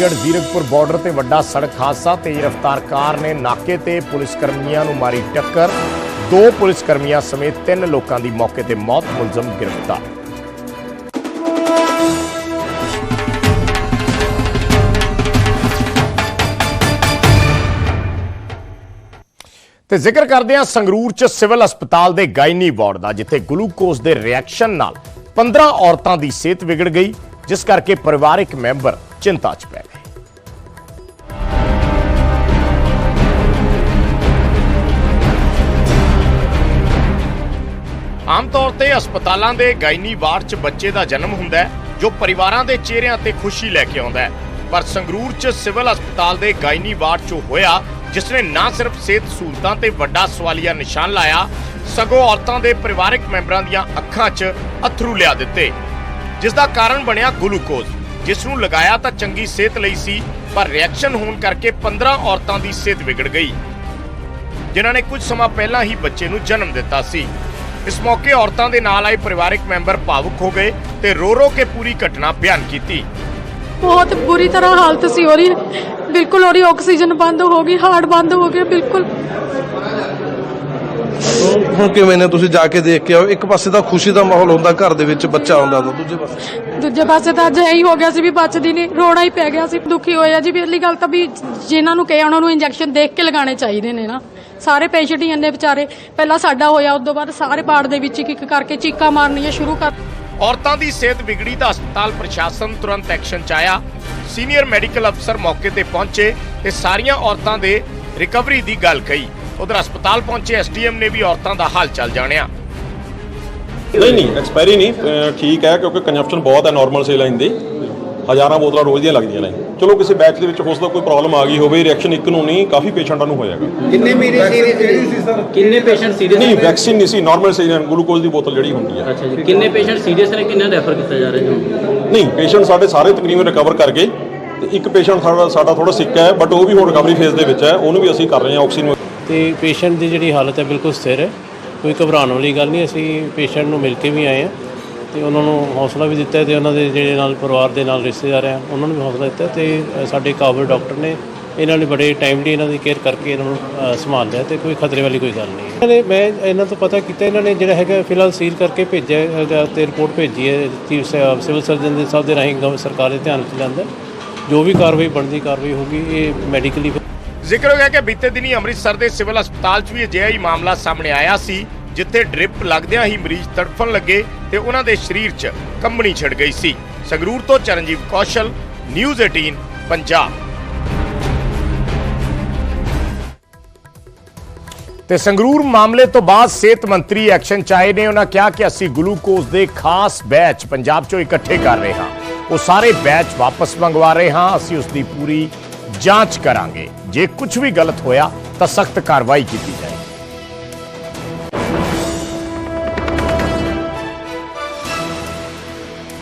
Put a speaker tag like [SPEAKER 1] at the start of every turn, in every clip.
[SPEAKER 1] ਗੜ Zirakpur border ਤੇ ਵੱਡਾ ਸੜਕ ਹਾਦਸਾ, ਤੇਜ਼ ਰਫ਼ਤਾਰ ਕਾਰ ਨੇ ਨਾਕੇ ਤੇ ਪੁਲਿਸ ਕਰਮੀਆਂ ਨੂੰ ਮਾਰੀ ਟੱਕਰ। ਦੋ ਪੁਲਿਸ ਕਰਮੀਆਂ ਸਮੇਤ ਤਿੰਨ ਲੋਕਾਂ ਦੀ ਮੌਕੇ ਤੇ ਮੌਤ, ਮੁਲਜ਼ਮ ਗ੍ਰਿਫਤਾਰ। ਤੇ ਜ਼ਿਕਰ ਕਰਦੇ ਹਾਂ ਸੰਗਰੂਰ ਚ ਸਿਵਲ ਹਸਪਤਾਲ ਦੇ ਗਾਇਨੀ ਵਾਰਡ ਦਾ, ਜਿੱਥੇ ਗਲੂਕੋਜ਼ ਦੇ ਰਿਐਕਸ਼ਨ ਨਾਲ 15 ਔਰਤਾਂ ਦੀ ਸਿਹਤ ਵਿਗੜ ਗਈ। ਜਿਸ ਕਰਕੇ ਪਰਿਵਾਰਕ ਮੈਂਬਰ ਚਿੰਤਾ 'ਚ ਪੈ ਗਏ। ਆਮ ਤੌਰ ਤੇ ਹਸਪਤਾਲਾਂ ਦੇ ਗਾਇਨੀ ਵਾਰਡ 'ਚ ਬੱਚੇ ਦਾ ਜਨਮ ਹੁੰਦਾ ਹੈ, ਜੋ ਪਰਿਵਾਰਾਂ ਦੇ ਚਿਹਰਿਆਂ ਤੇ ਖੁਸ਼ੀ ਲੈ ਕੇ ਆਉਂਦਾ ਹੈ। ਪਰ ਸੰਗਰੂਰ 'ਚ ਸਿਵਲ ਹਸਪਤਾਲ ਦੇ ਗਾਇਨੀ ਵਾਰਡ 'ਚ ਹੋਇਆ ਜਿਸ ਨੇ ਨਾ ਸਿਰਫ ਸਿਹਤ ਸਹੂਲਤਾਂ ਤੇ ਵੱਡਾ ਸਵਾਲੀਆ ਨਿਸ਼ਾਨ ਲਾਇਆ, ਸਗੋਂ ਔਰਤਾਂ ਦੇ ਪਰਿਵਾਰਕ ਮੈਂਬਰਾਂ ਦੀਆਂ ਅੱਖਾਂ 'ਚ ਅਥਰੂ ਲਿਆ ਦਿੱਤੇ। ਜਿਸ ਦਾ ਕਾਰਨ ਬਣਿਆ ਗਲੂਕੋਜ਼। ਜਿਸ ਨੂੰ ਲਗਾਇਆ ਤਾਂ ਚੰਗੀ ਸਿਹਤ ਲਈ ਸੀ, ਪਰ ਰਿਐਕਸ਼ਨ ਹੋਣ ਕਰਕੇ 15 ਔਰਤਾਂ ਦੀ ਸਿਹਤ ਵਿਗੜ ਗਈ। ਜਿਨ੍ਹਾਂ ਨੇ ਕੁਝ ਸਮਾਂ ਪਹਿਲਾਂ ਹੀ ਬੱਚੇ ਨੂੰ ਜਨਮ ਦਿੱਤਾ ਸੀ। ਇਸ ਮੌਕੇ ਔਰਤਾਂ ਦੇ ਨਾਲ ਆਏ ਪਰਿਵਾਰਕ ਮੈਂਬਰ ਭਾਵੁਕ ਹੋ ਗਏ ਤੇ ਰੋ ਰੋ ਕੇ ਪੂਰੀ ਘਟਨਾ ਬਿਆਨ ਕੀਤੀ।
[SPEAKER 2] ਬਹੁਤ ਬੁਰੀ ਤਰ੍ਹਾਂ ਹਾਲਤ ਸੀ ਉਹਦੀ। ਬਿਲਕੁਲ ਉਹਦੀ ਆਕਸੀਜਨ ਬੰਦ ਹੋ ਗਈ, ਹਾਰਟ ਬੰਦ ਹੋ ਗਏ ਬਿਲਕੁਲ।
[SPEAKER 3] ਹੁਣ ਕਿਵੇਂ ਨੇ? ਤੁਸੀਂ ਜਾ ਕੇ ਦੇਖ ਕੇ ਆਓ। ਇੱਕ ਪਾਸੇ ਤਾਂ ਖੁਸ਼ੀ ਦਾ ਮਾਹੌਲ ਹੁੰਦਾ ਘਰ ਦੇ ਵਿੱਚ ਬੱਚਾ ਆਉਂਦਾ ਤਾਂ ਦੂਜੇ ਪਾਸੇ।
[SPEAKER 2] ਦੂਜੇ ਪਾਸੇ ਤਾਂ ਅਜੇ ਹੀ ਹੋ ਗਿਆ ਸੀ ਵੀ ਬਚਦੀ ਨਹੀਂ ਰੋਣਾ ਹੀ ਪੈ ਗਿਆ ਸੀ ਦੁਖੀ ਹੋਇਆ ਜੀ। ਪਹਿਲੀ ਗੱਲ ਤਾਂ ਵੀ ਜਿਨ੍ਹਾਂ ਨੂੰ ਕਿਹਾ ਉਹਨਾਂ ਨੂੰ ਇੰਜੈਕਸ਼ਨ ਦੇਖ ਕੇ ਲਗਾਉਣੇ ਚਾਹੀਦੇ ਨੇ ਨਾ। ਸਾਰੇ ਪੇਸ਼ੈਂਟ ਹੀ ਇੰਨੇ ਵਿਚਾਰੇ ਪਹਿਲਾਂ ਸਾਡਾ ਹੋਇਆ ਉਸ ਤੋਂ ਬਾਅਦ ਸਾਰੇ ਪਾਰਟ ਦੇ ਵਿੱਚ ਇੱਕ ਇੱਕ ਕਰਕੇ ਚੀਕਾਂ ਮਾਰਨੀਆਂ ਸ਼ੁਰੂ ਕਰ
[SPEAKER 1] ਔਰਤਾਂ ਦੀ ਸਿਹਤ ਵਿਗੜੀ ਤਾਂ ਹਸਪਤਾਲ ਪ੍ਰਸ਼ਾਸਨ ਤੁਰੰਤ ਐਕਸ਼ਨ 'ਚ ਆਇਆ। ਸੀਨੀਅਰ ਮੈਡੀਕਲ ਅਫਸਰ ਮੌਕੇ ਤੇ ਪਹੁੰਚੇ ਤੇ ਸਾਰੀਆਂ ਔਰਤਾਂ ਦੇ ਰਿਕਵਰੀ ਦੀ ਗੱਲ ਕਹੀ। ਉਧਰ ਹਸਪਤਾਲ ਪਹੁੰਚੇ ਐਸਡੀਐਮ ਨੇ ਵੀ ਔਰਤਾਂ ਦਾ ਹਾਲ ਚਾਲ ਜਾਣਿਆ।
[SPEAKER 4] ਨਹੀਂ ਨਹੀਂ ਐਕਸਪਾਇਰੀ ਨਹੀਂ ਅਹ ਠੀਕ ਹੈ ਕਿਉਂਕਿ ਕੰਜੰਪਸ਼ਨ ਬਹੁਤ ਹੈ ਨਾਰਮਲ ਸੇਲਾਈਨ ਦੀ। ਹਜ਼ਾਰਾਂ ਬੋਤਲਾਂ ਰੋਜ਼ ਦੀਆਂ ਲੱਗਦੀਆਂ ਨੇ। ਚਲੋ ਕਿਸੇ ਬੈਚ ਦੇ ਵਿੱਚ ਹੋ ਸਕਦਾ ਕੋਈ ਪ੍ਰੋਬਲਮ ਆ ਗਈ ਹੋਵੇ ਰਿਐਕਸ਼ਨ ਇੱਕ ਨੂੰ ਨਹੀਂ ਕਾਫੀ ਪੇਸ਼ੈਂਟਾਂ ਨੂੰ ਹੋਇਆਗਾ
[SPEAKER 5] ਕਿੰਨੇ ਮੀਰੇ ਸੀਰੀਅਸ ਕਿੰਨੇ ਪੇਸ਼ੈਂਟ ਸੀਰੀਅਸ
[SPEAKER 4] ਨਹੀਂ ਵੈਕਸੀਨ ਨਹੀਂ ਸੀ ਨਾਰਮਲ ਸੇਲਾਈਨ ਗਲੂਕੋਜ਼ ਦੀ ਬੋਤਲ ਜਿਹੜੀ ਹੁੰਦੀ ਹੈ।
[SPEAKER 5] ਅੱਛਾ ਜੀ ਕਿੰਨੇ ਪੇਸ਼ੈਂਟ ਸੀਰੀਅਸ ਨੇ ਕਿੰਨੇ ਰੈਫਰ ਕੀਤਾ ਜਾ ਰਿਹਾ ਜੀ
[SPEAKER 4] ਨਹੀਂ ਪੇਸ਼ੈਂਟ ਸਾਡੇ ਸਾਰੇ ਤਕਰੀਬਨ ਰਿਕਵਰ ਕਰ ਗਏ। ਤੇ ਇੱਕ ਪੇਸ਼ੈਂਟ ਸਾਡਾ ਸਾਡਾ ਥੋੜਾ ਸਿੱਕ ਹੈ ਬਟ ਉਹ ਵੀ ਹੁਣ ਰਿਕਵਰੀ ਫੇਜ਼ ਦੇ ਵਿੱਚ ਹੈ ਉਹਨੂੰ ਵੀ ਅਸੀਂ ਕਰ ਰਹੇ ਹਾਂ ਆਕਸੀਜਨ
[SPEAKER 6] ਤੇ ਪੇਸ਼ੈਂਟ ਦੀ ਜਿਹੜੀ ਹਾਲਤ ਹੈ ਬਿਲਕੁਲ ਸਥਿਰ ਹੈ। ਕੋਈ ਘਬਰਾਉਣ ਵਾਲੀ ਗੱਲ ਨਹੀਂ, ਅਸੀਂ ਪੇਸ਼ੈਂਟ ਨੂੰ ਮਿਲ ਕੇ ਵੀ ਆਏ ਹਾਂ ਤੇ ਉਹਨਾਂ ਨੂੰ ਹੌਸਲਾ ਵੀ ਦਿੱਤਾ ਹੈ ਤੇ ਉਹਨਾਂ ਦੇ ਜਿਹੜੇ ਨਾਲ ਪਰਿਵਾਰ ਦੇ ਨਾਲ ਰਿਸ਼ਤੇਦਾਰ ਆ ਉਹਨਾਂ ਨੂੰ ਵੀ ਹੌਸਲਾ ਦਿੱਤਾ ਤੇ ਸਾਡੇ ਕਾਬਲ ਡਾਕਟਰ ਨੇ ਇਹਨਾਂ ਨੇ ਬੜੇ ਟਾਈਮਲੀ ਇਹਨਾਂ ਦੀ ਕੇਅਰ ਕਰਕੇ ਇਹਨਾਂ ਨੂੰ ਸੰਭਾਲ ਲਿਆ ਤੇ ਕੋਈ ਖਤਰੇ ਵਾਲੀ ਕੋਈ ਗੱਲ ਨਹੀਂ ਇਹਨਾਂ ਨੇ, ਮੈਂ ਇਹਨਾਂ ਤੋਂ ਪਤਾ ਕੀਤਾ, ਇਹਨਾਂ ਨੇ ਜਿਹੜਾ ਹੈਗਾ ਫਿਲਹਾਲ ਸੀਲ ਕਰਕੇ ਭੇਜਿਆ ਹੈਗਾ ਤੇ ਰਿਪੋਰਟ ਭੇਜੀ ਹੈ, ਚੀਫ ਸਿਵਲ ਸਰਜਨ ਦੇ ਸਾਹਿਬ ਦੇ ਰਾਹੀਂ ਗਵ- ਸਰਕਾਰ ਦੇ ਧਿਆਨ 'ਚ ਲਿਆਂਦਾ ਜੋ ਵੀ ਕਾਰਵਾਈ ਬਣਦੀ, ਕਾਰਵਾਈ ਹੋਗੀ ਇਹ ਮੈਡੀਕਲੀ
[SPEAKER 1] ਜ਼ਿਕਰ ਹੋ ਗਿਆ ਕਿ ਬੀਤੇ ਦਿਨੀ ਅੰਮ੍ਰਿਤਸਰ ਦੇ ਸਿਵਲ ਹਸਪਤਾਲ 'ਚ ਵੀ ਅਜਿਹਾ ਹੀ ਮਾਮਲਾ ਸਾਹਮਣੇ ਆਇਆ ਸੀ, ਜਿੱਥੇ ਡ੍ਰਿਪ ਲੱਗਦਿਆਂ ਹੀ ਮਰੀਜ਼ ਤੜਫਣ ਲੱਗੇ ਤੇ ਉਹਨਾਂ ਦੇ ਸਰੀਰ 'ਚ ਕੰਬਣੀ ਛਿੜ ਗਈ ਸੀ। ਸੰਗਰੂਰ ਤੋਂ ਚਰਨਜੀਤ ਕੌਸ਼ਲ, ਨਿਊਜ਼ 18 ਪੰਜਾਬ। ਤੇ ਸੰਗਰੂਰ ਮਾਮਲੇ ਤੋਂ ਬਾਅਦ ਸਿਹਤ ਮੰਤਰੀ ਐਕਸ਼ਨ ਚ ਆਏ ਨੇ ਉਹਨਾਂ ਕਿਹਾ ਕਿ ਅਸੀਂ ਗਲੂਕੋਜ਼ ਦੇ ਖਾਸ ਬੈਚ ਪੰਜਾਬ ਚੋਂ ਇਕੱਠੇ ਕਰ ਰਹੇ ਹਾਂ। ਉਹ ਸਾਰੇ ਬੈਚ ਵਾਪਸ ਮੰਗਵਾ ਰਹੇ ਹਾਂ। ਅਸੀਂ ਉਸ ਦੀ ਪੂਰੀ ਜਾਂਚ ਕਰਾਂਗੇ। ਜੇ ਕੁਝ ਵੀ ਗਲਤ ਹੋਇਆ, ਤਾਂ ਸਖਤ ਕਾਰਵਾਈ ਕੀਤੀ ਜਾਏਗੀ।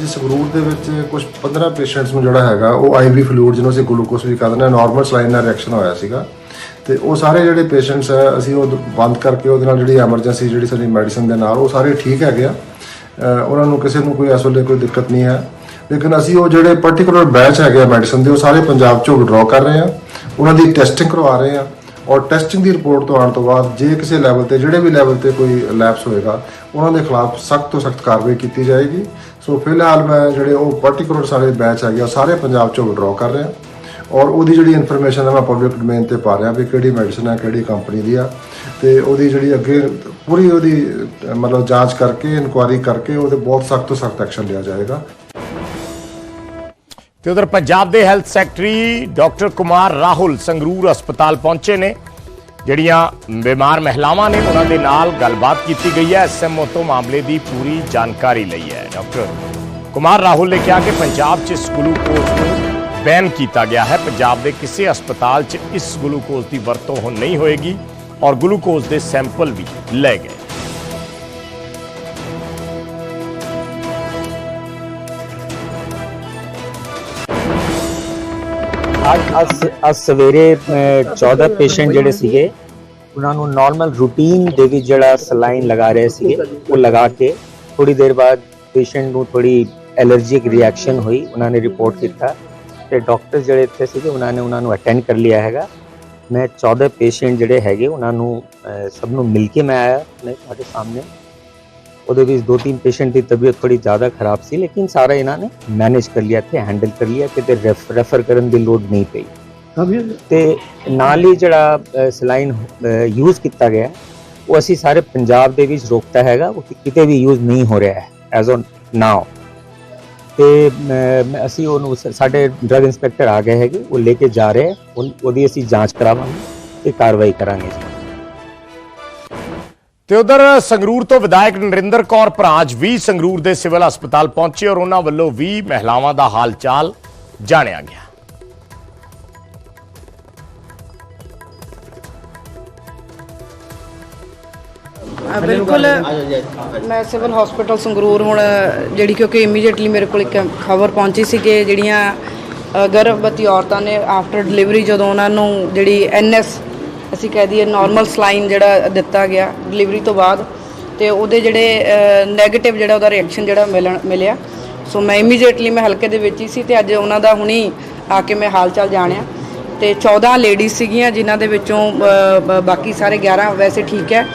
[SPEAKER 7] ਜੀ ਸੰਗਰੂਰ ਦੇ ਵਿੱਚ ਕੁਝ 15 ਪੇਸ਼ੈਂਟਸ ਨੂੰ ਜਿਹੜਾ ਹੈਗਾ, ਉਹ ਆਈਵੀ ਫਲੂਇਡ ਜਿਹਨੂੰ ਅਸੀਂ ਗਲੂਕੋਸ ਵੀ ਕਹਿੰਦੇ ਨੇ ਨਾਰਮਲ ਸਲਾਈਨ ਨਾਲ ਰਿਐਕਸ਼ਨ ਹੋਇਆ ਸੀਗਾ। ਤੇ ਉਹ ਸਾਰੇ ਜਿਹੜੇ ਪੇਸ਼ੈਂਟਸ ਆ ਅਸੀਂ ਉਹ ਬੰਦ ਕਰਕੇ ਉਹਦੇ ਨਾਲ ਜਿਹੜੀ ਐਮਰਜੈਂਸੀ ਜਿਹੜੀ ਸਾਡੀ ਮੈਡੀਸਨ ਦੇ ਨਾਲ, ਉਹ ਸਾਰੇ ਠੀਕ ਹੈਗੇ ਆ। ਉਹਨਾਂ ਨੂੰ ਕਿਸੇ ਨੂੰ ਕੋਈ ਇਸ ਵੇਲੇ ਕੋਈ ਦਿੱਕਤ ਨਹੀਂ ਹੈ। ਲੇਕਿਨ ਅਸੀਂ ਉਹ ਜਿਹੜੇ ਪਾਰਟਿਕੂਲਰ ਬੈਚ ਹੈਗੇ ਆ ਮੈਡੀਸਨ ਦੇ, ਉਹ ਸਾਰੇ ਪੰਜਾਬ ਚੋਂ ਵਿਡਰਾਅ ਕਰ ਰਹੇ ਆ। ਉਹਨਾਂ ਦੀ ਟੈਸਟਿੰਗ ਕਰਵਾ ਰਹੇ ਆ ਔਰ ਟੈਸਟਿੰਗ ਦੀ ਰਿਪੋਰਟ ਤੋਂ ਆਉਣ ਤੋਂ ਬਾਅਦ ਜੇ ਕਿਸੇ ਲੈਵਲ ਤੇ, ਜਿਹੜੇ ਵੀ ਲੈਵਲ ਤੇ ਕੋਈ ਲੈਪਸ ਹੋਏਗਾ, ਉਹਨਾਂ ਦੇ ਖਿਲਾਫ ਸਖਤ ਤੋਂ ਸਖਤ ਕਾਰਵਾਈ ਕੀਤੀ ਜਾਏਗੀ। ਸੋ ਫਿਲਹਾਲ ਮੈਂ ਜਿਹੜੇ ਉਹ ਪਾਰਟਿਕੂਲਰ ਸਾਰੇ ਬੈਚ ਹੈਗੇ ਆ ਸਾਰੇ ਪੰਜਾਬ ਚੋਂ ਵਿਡਰਾਅ ਕਰ ਰਿਹਾ ਔਰ ਉਹਦੀ ਜਿਹੜੀ ਇਨਫੋਰਮੇਸ਼ਨ ਹੈ, ਮੈਂ ਪਬਲਿਕ ਡੋਮੇਨ ਤੇ ਪਾ ਰਿਹਾ ਵੀ ਕਿਹੜੀ ਮੈਡੀਸਨ ਹੈ, ਕਿਹੜੀ ਕੰਪਨੀ ਦੀ ਆ। ਤੇ ਉਹਦੀ ਜਿਹੜੀ ਅੱਗੇ ਪੂਰੀ ਉਹਦੀ, ਮਤਲਬ ਜਾਂਚ ਕਰਕੇ ਇਨਕੁਆਇਰੀ ਕਰਕੇ ਉਹਦੇ ਬਹੁਤ ਸਖਤ ਤੋਂ ਸਖਤ ਐਕਸ਼ਨ ਲਿਆ ਜਾਏਗਾ।
[SPEAKER 1] ਤੇ ਉਧਰ ਪੰਜਾਬ ਦੇ health secretary doctor Kumar Rahul Sangrur ਹਸਪਤਾਲ ਪਹੁੰਚੇ ਨੇ। ਜਿਹੜੀਆਂ ਬਿਮਾਰ ਮਹਿਲਾਵਾਂ ਨੇ, ਉਹਨਾਂ ਦੇ ਨਾਲ ਗੱਲਬਾਤ ਕੀਤੀ ਗਈ ਹੈ। ਐਸਐਮਓ ਤੋਂ ਮਾਮਲੇ ਦੀ ਪੂਰੀ ਜਾਣਕਾਰੀ ਲਈ ਹੈ ਡਾਕਟਰ ਕੁਮਾਰ ਰਾਹੁਲ ਨੇ ਕਿਹਾ ਕਿ ਪੰਜਾਬ 'ਚ ਇਸ ਗਲੂਕੋਜ਼ ਨੂੰ ਬੈਨ ਕੀਤਾ ਗਿਆ ਹੈ। ਪੰਜਾਬ ਦੇ ਕਿਸੇ ਹਸਪਤਾਲ 'ਚ ਇਸ ਗਲੂਕੋਜ਼ ਦੀ ਵਰਤੋਂ ਹੁਣ ਨਹੀਂ ਹੋਏਗੀ ਔਰ ਗਲੂਕੋਜ਼ ਦੇ ਸੈਂਪਲ ਵੀ ਲੈ ਗਏ।
[SPEAKER 8] ਅੱਜ ਅੱਜ ਅੱਜ ਸਵੇਰੇ ਅਹ, 14 ਪੇਸ਼ੈਂਟ ਜਿਹੜੇ ਸੀਗੇ ਉਹਨਾਂ ਨੂੰ ਨਾਰਮਲ ਰੂਟੀਨ ਦੇ ਵਿੱਚ ਜਿਹੜਾ ਸਲਾਈਨ ਲਗਾ ਰਹੇ ਸੀਗੇ ਉਹ ਲਗਾ ਕੇ ਥੋੜੀ ਦੇਰ ਬਾਅਦ ਪੇਸ਼ੈਂਟ ਨੂੰ ਥੋੜੀ ਐਲਰਜੀਕ ਰਿਐਕਸ਼ਨ ਹੋਈ ਉਹਨਾਂ ਨੇ ਰਿਪੋਰਟ ਕੀਤਾ ਤੇ ਡਾਕਟਰ ਜਿਹੜੇ ਇੱਥੇ ਸੀਗੇ ਉਹਨਾਂ ਨੇ ਉਹਨਾਂ ਨੂੰ ਅਟੈਂਡ ਕਰ ਲਿਆ ਹੈਗਾ। ਮੈਂ 14 ਪੇਸ਼ੈਂਟ ਜਿਹੜੇ ਹੈਗੇ ਉਹਨਾਂ ਨੂੰ ਸਭ ਨੂੰ ਮਿਲ ਕੇ ਮੈਂ ਆਇਆ ਨੇ ਤੁਹਾਡੇ ਸਾਹਮਣੇ। ਉਹਦੇ ਵਿੱਚ ਦੋ ਤਿੰਨ ਪੇਸ਼ੈਂਟ ਦੀ ਤਬੀਅਤ ਥੋੜੀ ਜ਼ਿਆਦਾ ਖਰਾਬ ਸੀ ਲੇਕਿਨ ਸਾਰਾ ਇਹਨਾਂ ਨੇ ਮੈਨੇਜ ਕਰ ਲਿਆ ਤੇ ਹੈਂਡਲ ਕਰ ਲਿਆ ਤੇ ਤੇ ਰੈਫਰ ਕਰਨ ਦੀ ਲੋੜ ਨਹੀਂ ਪਈ। ਤੇ ਨਾਲ ਹੀ ਜਿਹੜਾ ਸਲਾਈਨ ਯੂਜ਼ ਕੀਤਾ ਗਿਆ ਉਹ ਅਸੀਂ ਸਾਰੇ ਪੰਜਾਬ ਦੇ ਵਿੱਚ ਰੋਕਤਾ ਹੈਗਾ ਉਹ ਕਿਤੇ ਵੀ ਯੂਜ਼ ਨਹੀਂ ਹੋ ਰਿਹਾ ਹੈ ਐਜ਼ ਔਨ ਨਾਓ ਤੇ ਅਸੀਂ ਉਹਨੂੰ ਸਾਡੇ ਡਰਗ ਇੰਸਪੈਕਟਰ ਆ ਗਏ ਹੈਗੇ ਉਹ ਲੈ ਕੇ ਜਾ ਰਹੇ ਉਹਦੀ ਅਸੀਂ ਜਾਂਚ ਕਰਾਵਾਂਗੇ ਤੇ ਕਾਰਵਾਈ ਕਰਾਂਗੇ
[SPEAKER 1] ਤੇ ਉਧਰ ਸੰਗਰੂਰ ਤੋਂ ਵਿਧਾਇਕ ਨਰਿੰਦਰ ਕੌਰ ਭਰਾਜ ਵੀ ਸੰਗਰੂਰ ਦੇ ਸਿਵਲ ਹਸਪਤਾਲ ਪਹੁੰਚੇ ਔਰ ਉਹਨਾਂ ਵੱਲੋਂ ਵੀ ਮਹਿਲਾਵਾਂ ਦਾ ਹਾਲ ਚਾਲ ਜਾਣਿਆ ਗਿਆ।
[SPEAKER 9] ਬਿਲਕੁਲ, ਮੈਂ ਸਿਵਲ ਹਸਪੀਟਲ ਸੰਗਰੂਰ ਹੁਣ, ਜਿਹੜੀ ਕਿਉਂਕਿ ਇਮੀਡੀਏਟਲੀ ਮੇਰੇ ਕੋਲ ਇੱਕ ਖਬਰ ਪਹੁੰਚੀ ਸੀ ਕਿ ਜਿਹੜੀਆਂ ਗਰਭਵਤੀ ਔਰਤਾਂ ਨੇ ਆਫਟਰ ਡਿਲੀਵਰੀ ਜਦੋਂ ਉਹਨਾਂ ਨੂੰ ਜਿਹੜੀ ਐਨਐਸ ਅਸੀਂ ਕਹਿ ਦਈਏ ਨਾਰਮਲ ਸਲਾਈਨ ਜਿਹੜਾ ਦਿੱਤਾ ਗਿਆ ਡਿਲੀਵਰੀ ਤੋਂ ਬਾਅਦ, ਤੇ ਉਹਦੇ ਜਿਹੜੇ 네ਗੇਟਿਵ ਜਿਹੜਾ ਉਹਦਾ ਰਿਐਕਸ਼ਨ ਜਿਹੜਾ ਮਿਲਣ, ਮਿਲਿਆ। ਸੋ ਮੈਂ ਇਮੀਡੀਏਟਲੀ ਮੈਂ ਹਲਕੇ ਦੇ ਵਿੱਚ ਹੀ ਸੀ ਤੇ ਅੱਜ ਉਹਨਾਂ ਦਾ ਹੁਣੀ ਆ ਕੇ ਮੈਂ ਹਾਲ ਚਾਲ ਜਾਣਿਆ। ਤੇ 14 ਲੇਡੀਜ਼ ਸੀਗੀਆਂ ਜਿਨ੍ਹਾਂ ਦੇ ਵਿੱਚੋਂ ਬਾਕੀ ਸਾਰੇ 11 ਵੈਸੇ ਠੀਕ ਹੈ।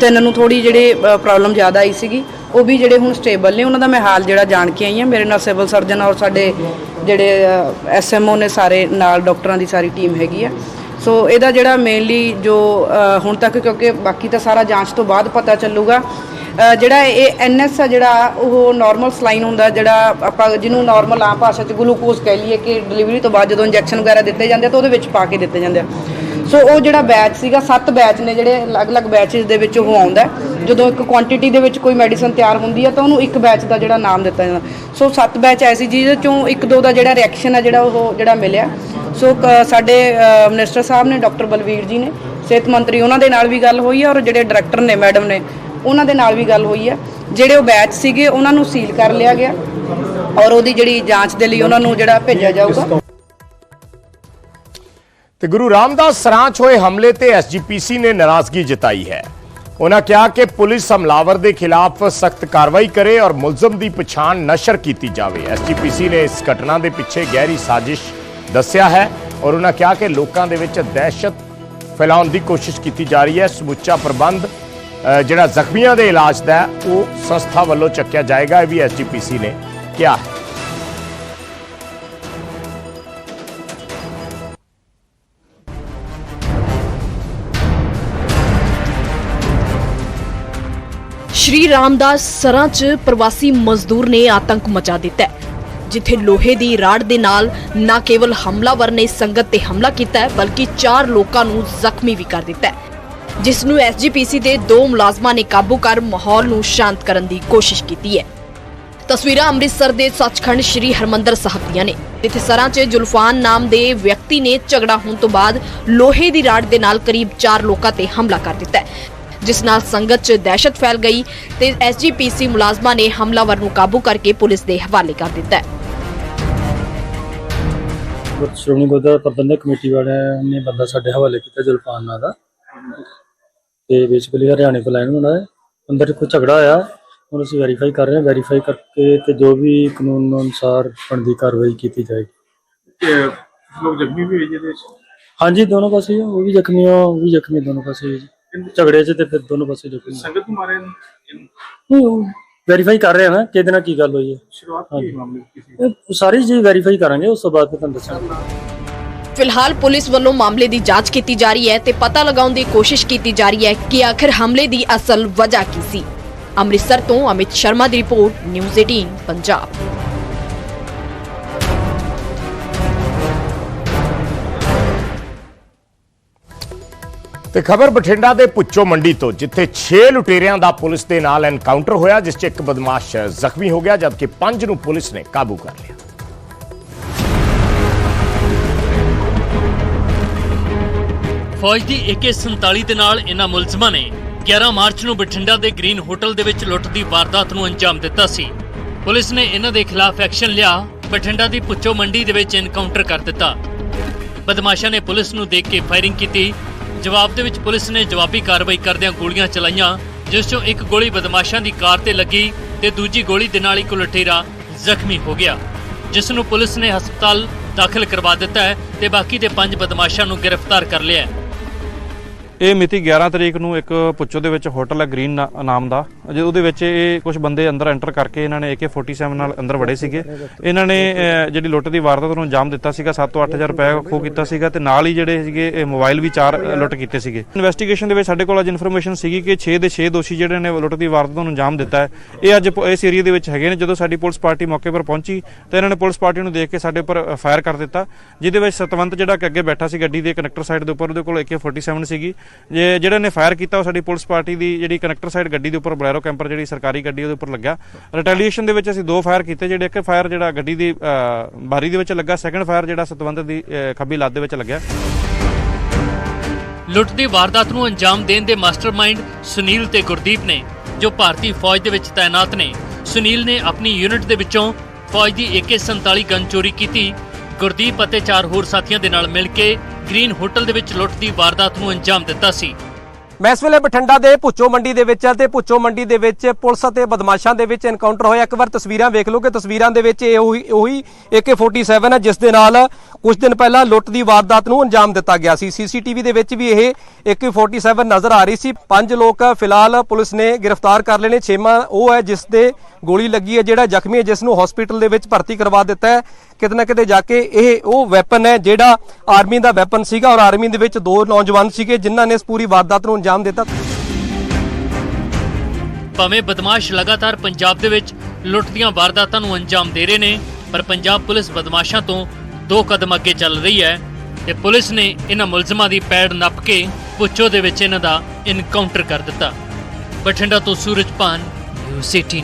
[SPEAKER 9] ਤਿੰਨ ਨੂੰ ਥੋੜੀ ਜਿਹੜੇ ਪ੍ਰੋਬਲਮ ਜ਼ਿਆਦਾ ਆਈ ਸੀਗੀ। ਉਹ ਵੀ ਜਿਹੜੇ ਹੁਣ ਸਟੇਬਲ ਨੇ, ਉਹਨਾਂ ਦਾ ਮੈਂ ਹਾਲ ਜਿਹੜਾ ਜਾਣ ਕੇ ਆਈ ਹਾਂ। ਮੇਰੇ ਨਾਲ ਸਿਵਲ ਸਰਜਨ ਔਰ ਸਾਡੇ ਜਿਹੜੇ ਐਸਐਮਓ ਨੇ ਸਾਰੇ ਨਾਲ ਡਾਕਟਰਾਂ ਦੀ ਸਾਰੀ ਟੀਮ ਹੈਗੀ ਆ। ਸੋ ਇਹਦਾ ਜਿਹੜਾ ਮੇਨਲੀ ਜੋ ਹੁਣ ਤੱਕ ਕਿਉਂਕਿ ਬਾਕੀ ਤਾਂ ਸਾਰਾ ਜਾਂਚ ਤੋਂ ਬਾਅਦ ਪਤਾ ਚੱਲੂਗਾ ਜਿਹੜਾ ਇਹ ਐਨਐਸ ਆ ਜਿਹੜਾ, ਉਹ ਨਾਰਮਲ ਸਲਾਈਨ ਹੁੰਦਾ, ਜਿਹੜਾ ਆਪਾਂ ਜਿਹਨੂੰ ਨਾਰਮਲ ਆਮ ਭਾਸ਼ਾ 'ਚ ਗਲੂਕੋਜ਼ ਕਹਿ ਲਈਏ ਕਿ ਡਿਲੀਵਰੀ ਤੋਂ ਬਾਅਦ ਜਦੋਂ ਇੰਜੈਕਸ਼ਨ ਵਗੈਰਾ ਦਿੱਤੇ ਜਾਂਦੇ ਆ, ਤਾਂ ਉਹਦੇ ਵਿੱਚ ਪਾ ਕੇ ਦਿੱਤੇ ਜਾਂਦੇ ਆ। ਸੋ ਉਹ ਜਿਹੜਾ ਬੈਚ ਸੀਗਾ, ਸੱਤ ਬੈਚ ਨੇ ਜਿਹੜੇ ਅਲੱਗ-ਅਲੱਗ ਬੈਚਸ ਦੇ ਵਿੱਚ ਉਹ ਆਉਂਦਾ ਜਦੋਂ ਇੱਕ ਕੁਆਂਟੀਟੀ ਦੇ ਵਿੱਚ ਕੋਈ ਮੈਡੀਸਨ ਤਿਆਰ ਹੁੰਦੀ ਹੈ ਤਾਂ ਉਹਨੂੰ ਇੱਕ ਬੈਚ ਦਾ ਜਿਹੜਾ ਨਾਮ ਦਿੱਤਾ ਜਾਂਦਾ। ਸੋ ਸੱਤ ਬੈਚ ਐਸੀ ਜਿਹਦੇ ਚੋਂ ਇੱਕ ਦੋ ਦਾ ਜਿਹੜਾ ਰਿਐਕਸ਼ਨ ਹੈ ਜਿਹੜਾ ਉਹ ਜਿਹੜਾ ਮਿਲਿਆ। ਸੋ ਕ- ਸਾਡੇ ਮਿਨਿਸਟਰ ਸਾਹਿਬ ਨੇ ਡਾਕਟਰ ਬਲਵੀਰ ਜੀ ਨੇ, ਸਿਹਤ ਮੰਤਰੀ ਉਹਨਾਂ ਦੇ ਨਾਲ ਵੀ ਗੱਲ ਹੋਈ ਹੈ ਔਰ ਜਿਹੜੇ ਡਾਇਰੈਕਟਰ ਨੇ ਮੈਡਮ ਨੇ, ਉਹਨਾਂ ਦੇ ਨਾਲ ਵੀ ਗੱਲ ਹੋਈ ਹੈ ਜਿਹੜੇ ਉਹ ਬੈਚ ਸੀਗੇ, ਉਹਨਾਂ ਨੂੰ ਸੀਲ ਕਰ ਲਿਆ ਗਿਆ ਔਰ ਉਹਦੀ ਜਿਹੜੀ ਜਾਂਚ ਦੇ ਲਈ ਉਹਨਾਂ ਨੂੰ ਜਿਹੜਾ ਭੇਜਿਆ ਜਾਊਗਾ।
[SPEAKER 1] ਤੇ ਗੁਰੂ ਰਾਮਦਾਸ ਸਰਾਂਚ ਹੋਏ ਹਮਲੇ ਤੇ ਐਸਜੀਪੀਸੀ ਨੇ ਨਾਰਾਜ਼ਗੀ ਜਤਾਈ ਹੈ। ਉਹਨਾਂ ਕਿਹਾ ਕਿ ਪੁਲਿਸ ਹਮਲਾਵਰ ਦੇ ਖਿਲਾਫ ਸਖਤ ਕਾਰਵਾਈ ਕਰੇ ਔਰ ਮੁਲਜ਼ਮ ਦੀ ਪਛਾਣ ਨਸ਼ਰ ਕੀਤੀ ਜਾਵੇ। ਐਸਜੀਪੀਸੀ ਨੇ ਇਸ ਘਟਨਾ ਦੇ ਪਿੱਛੇ ਗਹਿਰੀ ਸਾਜ਼ਿਸ਼ ਦੱਸਿਆ ਹੈ ਔਰ ਉਹਨਾਂ ਕਿਹਾ ਕਿ ਲੋਕਾਂ ਦੇ ਵਿੱਚ ਦਹਿਸ਼ਤ ਫੈਲਾਉਣ ਦੀ ਕੋਸ਼ਿਸ਼ ਕੀਤੀ ਜਾ ਰਹੀ ਹੈ। ਸਮੁੱਚਾ ਪ੍ਰਬੰਧ ਜਿਹੜਾ ਜ਼ਖਮੀਆਂ ਦੇ ਇਲਾਜ ਦਾ ਉਹ ਸੰਸਥਾ ਵੱਲੋਂ ਚੱਕਿਆ ਜਾਏਗਾ। ਇਹ ਵੀ ਐਸਜੀਪੀਸੀ ਨੇ ਕਿਹਾ ਹੈ।
[SPEAKER 10] ਸ਼੍ਰੀ ਰਾਮਦਾਸ ਸਰਾਂ 'ਚ ਪ੍ਰਵਾਸੀ ਮਜ਼ਦੂਰ ਨੇ ਆਤੰਕ ਮਚਾ ਦਿੱਤਾ ਹੈ। ਜਿੱਥੇ ਲੋਹੇ ਦੀ ਰਾੜ ਦੇ ਨਾਲ ਨਾ ਕੇਵਲ ਹਮਲਾਵਰ ਨੇ ਸੰਗਤ ਤੇ ਹਮਲਾ ਕੀਤਾ ਬਲਕਿ ਚਾਰ ਲੋਕਾਂ ਨੂੰ ਜ਼ਖਮੀ ਵੀ ਕਰ ਦਿੱਤਾ ਜਿਸ ਨੂੰ ਐਸਜੀਪੀਸੀ ਦੇ ਦੋ ਮੁਲਾਜ਼ਮਾਂ ਨੇ ਕਾਬੂ ਕਰ ਮਾਹੌਲ ਨੂੰ ਸ਼ਾਂਤ ਕਰਨ ਦੀ ਕੋਸ਼ਿਸ਼ ਕੀਤੀ ਹੈ। ਤਸਵੀਰਾਂ ਅੰਮ੍ਰਿਤਸਰ ਦੇ ਸੱਚਖੰਡ ਸ੍ਰੀ ਹਰਮੰਦਰ ਸਾਹਿਬ ਦੀਆਂ ਨੇ। ਜਿੱਥੇ ਸਰਾਂ 'ਚ ਜੁਲਫਾਨ ਨਾਮ ਦੇ ਵਿਅਕਤੀ ਨੇ ਝਗੜਾ ਹੋਣ ਤੋਂ ਬਾਅਦ ਲੋਹੇ ਦੀ ਰਾੜ ਦੇ ਨਾਲ ਕਰੀਬ 4 ਲੋਕਾਂ ਤੇ ਹਮਲਾ ਕਰ ਦਿੱਤਾ ਜਿਸ ਨਾਲ ਸੰਗਤ 'ਚ ਦਹਿਸ਼ਤ ਫੈਲ ਗਈ ਤੇ ਐਸਜੀਪੀਸੀ ਮੁਲਾਜ਼ਮਾਂ ਨੇ ਹਮਲਾਵਰ ਨੂੰ ਕਾਬੂ ਕਰਕੇ ਪੁਲਿਸ ਦੇ ਹਵਾਲੇ ਕਰ ਦਿੱਤਾ ਹੈ।
[SPEAKER 11] ਗੁਰ- ਸ਼੍ਰੋਮਣੀ ਗੁਰਦੁਆਰਾ ਪ੍ਰਬੰਧਕ ਕਮੇਟੀ ਵਾਲਿਆਂ ਨੇ ਬੰਦਾ ਸਾਡੇ ਹਵਾਲੇ ਕੀਤਾ ਜਲਪਾਨ ਨਾਂ ਦਾ। ਤੇ ਬੇਸਿਕਲੀ ਹਰਿਆਣੇ ਤੋਂ ਲੈਣ ਹੋਣਾ ਹੈ ਅੰਦਰ ਕੋਈ ਝਗੜਾ ਆਇਆ। ਹੁਣ ਅਸੀਂ ਵੈਰੀਫਾਈ ਕਰ ਰਹੇ ਹਾਂ। ਵੈਰੀਫਾਈ ਕਰਕੇ ਤੇ ਜੋ ਵੀ ਕਾਨੂੰਨ ਅਨੁਸਾਰ ਬਣਦੀ ਕਾਰਵਾਈ ਕੀਤੀ ਜਾਏਗੀ।
[SPEAKER 12] ਲੋਕ ਜ਼ਖਮੀ ਵੀ ਹੋਏ ਜਿਹਦੇ ਵਿੱਚ?
[SPEAKER 11] ਹਾਂਜੀ ਦੋਨੋਂ ਪਾਸੇ ਹੀ ਆ, ਉਹ ਵੀ ਜ਼ਖਮੀ ਆ ਉਹ ਵੀ ਜ਼ਖਮੀ ਦੋਨੋਂ ਪਾਸੇ ਹੀ ਆ ਜੀ। ਝਗੜੇ 'ਚ ਤੇ ਫਿਰ ਦੋਨੋਂ ਪਾਸੇ ਜ਼ਖਮੀ।
[SPEAKER 12] ਸੰਗਤ ਨੂੰ ਮਾਰੇ ਨੇ
[SPEAKER 11] ਨਹੀਂ ਉਹ ਵੈਰੀਫਾਈ ਕਰ ਰਹੇ ਹਾਂ ਨਾ ਕਿਹਦੇ ਨਾਲ ਕੀ ਗੱਲ ਹੋਈ ਹੈ।
[SPEAKER 12] ਸ਼ੁਰੂਆਤ ਕੀ ਮਾਮਲੇ ਦੀ ਕਿਸੇ
[SPEAKER 11] ਇਹ ਸਾਰੀ ਚੀਜ਼ ਵੈਰੀਫਾਈ ਕਰਾਂਗੇ ਉਸ ਤੋਂ ਬਾਅਦ ਫਿਰ ਤੁਹਾਨੂੰ ਦੱਸਾਂਗੇ।
[SPEAKER 10] ਫਿਲਹਾਲ ਪੁਲਿਸ ਵੱਲੋਂ ਮਾਮਲੇ ਦੀ ਜਾਂਚ ਕੀਤੀ ਜਾ ਰਹੀ ਹੈ ਤੇ ਪਤਾ ਲਗਾਉਣ ਦੀ ਕੋਸ਼ਿਸ਼ ਕੀਤੀ ਜਾ ਰਹੀ ਹੈ ਕਿ ਆਖਿਰ ਹਮਲੇ ਦੀ ਅਸਲ ਵਜ੍ਹਾ ਕੀ ਸੀ। ਅੰਮ੍ਰਿਤਸਰ ਤੋਂ ਅਮਿਤ ਸ਼ਰਮਾ ਦੀ ਰਿਪੋਰਟ ਨਿਊਜ਼ 18 ਪੰਜਾਬ।
[SPEAKER 1] ਤੇ ਖਬਰ ਬਠਿੰਡਾ ਦੇ ਪੁੱਚੋ ਮੰਡੀ ਤੋਂ, ਜਿੱਥੇ 6 ਲੁਟੇਰਿਆਂ ਦਾ ਪੁਲਿਸ ਦੇ ਨਾਲ ਐਨਕਾਊਂਟਰ ਹੋਇਆ, ਜਿਸ 'ਚ ਇੱਕ ਬਦਮਾਸ਼ ਜ਼ਖਮੀ ਹੋ ਗਿਆ, ਜਦਕਿ 5 ਨੂੰ ਪੁਲਿਸ ਨੇ ਕਾਬੂ ਕਰ ਲਿਆ।
[SPEAKER 13] ਫੌਜ ਦੀ AK47 ਦੇ ਨਾਲ ਇਹਨਾਂ ਮੁਲਜ਼ਮਾਂ ਨੇ 11 ਮਾਰਚ ਨੂੰ ਬਠਿੰਡਾ ਦੇ ਗ੍ਰੀਨ ਹੋਟਲ ਦੇ ਵਿੱਚ ਲੁੱਟ ਦੀ ਵਾਰਦਾਤ ਨੂੰ ਅੰਜਾਮ ਦਿੱਤਾ ਸੀ। ਪੁਲਿਸ ਨੇ ਇਹਨਾਂ ਦੇ ਖਿਲਾਫ ਐਕਸ਼ਨ ਲਿਆ, ਬਠਿੰਡਾ ਦੀ ਪੁੱਚੋ ਮੰਡੀ ਦੇ ਵਿੱਚ ਐਨਕਾਊਂਟਰ ਕਰ ਦਿੱਤਾ। ਬਦਮਾਸ਼ਾਂ ਨੇ ਪੁਲਿਸ ਨੂੰ ਦੇਖ ਕੇ ਫਾਇਰਿੰਗ ਕੀਤੀ ਜਵਾਬ ਦੇ ਵਿੱਚ ਪੁਲਿਸ ਨੇ ਜਵਾਬੀ ਕਾਰਵਾਈ ਕਰਦਿਆਂ ਗੋਲੀਆਂ ਚਲਾਈਆਂ, ਜਿਸ 'ਚੋਂ ਇੱਕ ਗੋਲੀ ਬਦਮਾਸ਼ਾਂ ਦੀ ਕਾਰ ਤੇ ਲੱਗੀ ਤੇ ਦੂਜੀ ਗੋਲੀ ਦੇ ਨਾਲ ਇੱਕ ਲੁਟੇਰਾ ਜ਼ਖਮੀ ਹੋ ਗਿਆ, ਜਿਸ ਨੂੰ ਪੁਲਿਸ ਨੇ ਹਸਪਤਾਲ ਦਾਖਲ ਕਰਵਾ ਦਿੱਤਾ ਹੈ ਤੇ ਬਾਕੀ ਦੇ ਪੰਜ ਬਦਮਾਸ਼ਾਂ ਨੂੰ ਗ੍ਰਿਫਤਾਰ ਕਰ ਲਿਆ ਹੈ।
[SPEAKER 14] ਇਹ ਮਿਤੀ 11 ਤਰੀਕ ਨੂੰ ਇੱਕ ਪੁੱਚੋ ਦੇ ਵਿੱਚ ਹੋਟਲ ਹੈ ਗ੍ਰੀਨ ਨਾਮ ਦਾ। ਜੇ ਉਹਦੇ ਵਿੱਚ ਇਹ ਕੁਝ ਬੰਦੇ ਅੰਦਰ ਐਂਟਰ ਕਰਕੇ ਇਹਨਾਂ ਨੇ AK47 ਨਾਲ ਅੰਦਰ ਵੜੇ ਸੀਗੇ। ਇਹਨਾਂ ਨੇ ਜਿਹੜੀ ਲੁੱਟ ਦੀ ਵਾਰਦਾਤ ਨੂੰ ਅੰਜਾਮ ਦਿੱਤਾ ਸੀਗਾ 7 ਤੋਂ 8000 ਰੁਪਏ ਖੋਹ ਕੀਤਾ ਸੀਗਾ ਤੇ ਨਾਲ ਹੀ ਜਿਹੜੇ ਸੀਗੇ, ਇਹ ਮੋਬਾਈਲ ਵੀ ਚਾਰ ਲੁੱਟ ਕੀਤੇ ਸੀਗੇ। ਇਨਵੈਸਟੀਗੇਸ਼ਨ ਦੇ ਵਿੱਚ ਸਾਡੇ ਕੋਲ ਅੱਜ ਇਨਫੋਰਮੇਸ਼ਨ ਸੀਗੀ ਕਿ 6 ਦੇ 6 ਦੋਸ਼ੀ ਜਿਹੜੇ ਨੇ ਲੁੱਟ ਦੀ ਵਾਰਦਾਤ ਨੂੰ ਅੰਜਾਮ ਦਿੱਤਾ ਹੈ। ਇਹ ਅੱਜ ਪ- ਇਸ ਏਰੀਆ ਦੇ ਵਿੱਚ ਹੈਗੇ ਨੇ। ਜਦੋਂ ਸਾਡੀ ਪੁਲਿਸ ਪਾਰਟੀ ਮੌਕੇ ਪਰ ਪਹੁੰਚੀ, ਤਾਂ ਇਹਨਾਂ ਨੇ ਪੁਲਿਸ ਪਾਰਟੀ ਨੂੰ ਦੇਖ ਕੇ ਸਾਡੇ ਉੱਪਰ ਫਾਇਰ ਕਰ ਦਿੱਤਾ, ਜਿਹਦੇ ਵਿੱਚ ਸਤਵੰਤ ਜਿਹੜਾ ਕਿ ਅੱਗੇ ਬੈਠਾ ਸੀ ਗੱਡੀ ਦੇ ਕਨੈਕਟਰ ਸਾਈਡ ਦੇ ਉੱਪਰ, ਉਹਦੇ ਕੋਲ AK47 ਸੀਗੀ। ਜੇ ਜਿਹੜੇ ਨੇ ਫਾਇਰ ਕੀਤਾ ਉਹ ਸਾਡੀ ਪੁਲਿਸ ਪਾਰਟੀ ਦੀ ਜਿਹੜੀ ਕਨੈਕਟਰ ਸਾਈਡ ਗੱਡੀ ਦੇ ਉੱਪਰ ਬਲੈਰੋ ਕੈਂਪਰ ਜਿਹੜੀ ਸਰਕਾਰੀ ਗੱਡੀ ਉਹਦੇ ਉੱਪਰ ਲੱਗਾ ਰਿਟੈਲੀਏਸ਼ਨ ਦੇ ਵਿੱਚ ਅਸੀਂ ਦੋ ਫਾਇਰ ਕੀਤੇ, ਜਿਹੜੇ ਇੱਕ ਫਾਇਰ ਜਿਹੜਾ ਗੱਡੀ ਦੀ ਬਾਰੀ ਦੇ ਵਿੱਚ ਲੱਗਾ ਸੈਕੰਡ ਫਾਇਰ ਜਿਹੜਾ ਸਤਵੰਤ ਦੀ ਖੱਬੀ ਲੱਤ ਦੇ ਵਿੱਚ ਲੱਗਿਆ।
[SPEAKER 13] ਲੁੱਟ ਦੀ ਵਾਰਦਾਤ ਨੂੰ ਅੰਜਾਮ ਦੇਣ ਦੇ ਮਾਸਟਰਮਾਈਂਡ ਸੁਨੀਲ ਤੇ ਗੁਰਦੀਪ ਨੇ, ਜੋ ਭਾਰਤੀ ਫੌਜ ਦੇ ਵਿੱਚ ਤਾਇਨਾਤ ਨੇ। ਸੁਨੀਲ ਨੇ ਆਪਣੀ ਯੂਨਿਟ ਦੇ ਵਿੱਚੋਂ ਫੌਜ ਦੀ AK47 ਗਨ ਚੋਰੀ ਕੀਤੀ। ਗੁਰਦੀਪ ਅਤੇ ਚਾਰ ਹੋਰ ਸਾਥੀਆਂ ਦੇ ਨਾਲ ਮਿਲ ਕੇ ਗ੍ਰੀਨ ਹੋਟਲ ਦੇ ਵਿੱਚ ਲੁੱਟ ਦੀ ਵਾਰਦਾਤ ਨੂੰ ਅੰਜਾਮ ਦਿੱਤਾ ਸੀ।
[SPEAKER 15] ਮੈਂ ਇਸ ਵੇਲੇ ਬਠਿੰਡਾ ਦੇ ਭੁੱਚੋ ਮੰਡੀ ਦੇ ਵਿੱਚ ਹਾਂ ਤੇ ਭੁੱਚੋ ਮੰਡੀ ਦੇ ਵਿੱਚ ਪੁਲਿਸ ਅਤੇ ਬਦਮਾਸ਼ਾਂ ਦੇ ਵਿੱਚ ਐਨਕਾਊਂਟਰ ਹੋਇਆ। ਇੱਕ ਵਾਰ ਤਸਵੀਰਾਂ ਵੇਖ ਲਓ ਕਿ ਤਸਵੀਰਾਂ ਦੇ ਵਿੱਚ ਇਹ ਉਹੀ ਉਹੀ AK47 ਹੈ ਜਿਸ ਦੇ ਨਾਲ ਕੁਝ ਦਿਨ ਪਹਿਲਾਂ ਲੁੱਟ ਦੀ ਵਾਰਦਾਤ ਨੂੰ ਅੰਜਾਮ ਦਿੱਤਾ ਗਿਆ ਸੀ। ਸੀਸੀਟੀਵੀ ਦੇ ਵਿੱਚ ਵੀ ਇਹ AK47 ਨਜ਼ਰ ਆ ਰਹੀ ਸੀ। ਪੰਜ ਲੋਕ ਫਿਲਹਾਲ ਪੁਲਿਸ ਨੇ ਗ੍ਰਿਫਤਾਰ ਕਰ ਲਏ ਨੇ ਛੇਵਾਂ ਉਹ ਹੈ ਜਿਸ ਦੇ ਗੋਲੀ ਲੱਗੀ ਹੈ, ਜਿਹੜਾ ਜ਼ਖਮੀ ਹੈ, ਜਿਸ ਨੂੰ ਹਸਪੀਟਲ ਦੇ ਵਿੱਚ ਭਰਤੀ ਕਰਵਾ ਦਿੱਤਾ ਹੈ। ਕਿਤੇ ਨਾ ਕਿਤੇ ਜਾ ਕੇ ਇਹ ਉਹ ਵੈਪਨ ਹੈ ਜਿਹੜਾ ਆਰਮੀ ਦਾ ਵੈਪਨ ਸੀਗਾ ਔਰ ਆਰਮੀ ਦੇ ਵਿੱਚ ਦੋ ਨੌਜਵਾਨ ਸੀਗੇ ਜਿਨ੍ਹਾਂ ਨੇ ਇਸ ਪੂਰੀ ਵਾਰਦਾਤ ਨੂੰ ਅੰਜਾਮ ਦਿੱਤਾ।
[SPEAKER 13] ਭਾਵੇਂ ਬਦਮਾਸ਼ ਲਗਾਤਾਰ ਪੰਜਾਬ ਦੇ ਵਿੱਚ ਲੁੱਟ ਦੀਆਂ ਵਾਰਦਾਤਾਂ ਨੂੰ ਅੰਜਾਮ ਦੇ ਰਹੇ ਨੇ, ਪਰ ਪੰਜਾਬ ਪੁਲਿਸ ਬਦਮਾਸ਼ਾਂ ਤੋਂ ਦੋ ਕਦਮ ਅੱਗੇ ਚੱਲ ਰਹੀ ਹੈ ਤੇ ਪੁਲਿਸ ਨੇ ਇਹਨਾਂ ਮੁਲਜ਼ਮਾਂ ਦੀ ਪੈੜ ਨੱਪ ਕੇ ਪੁੱਛੋ ਦੇ ਵਿੱਚ ਇਹਨਾਂ ਦਾ ਇਨਕਾਊਂਟਰ ਕਰ ਦਿੱਤਾ। ਬਠਿੰਡਾ ਤੋਂ ਸੂਰਜ ਪਾਨ ਨਿਊਜ਼ 18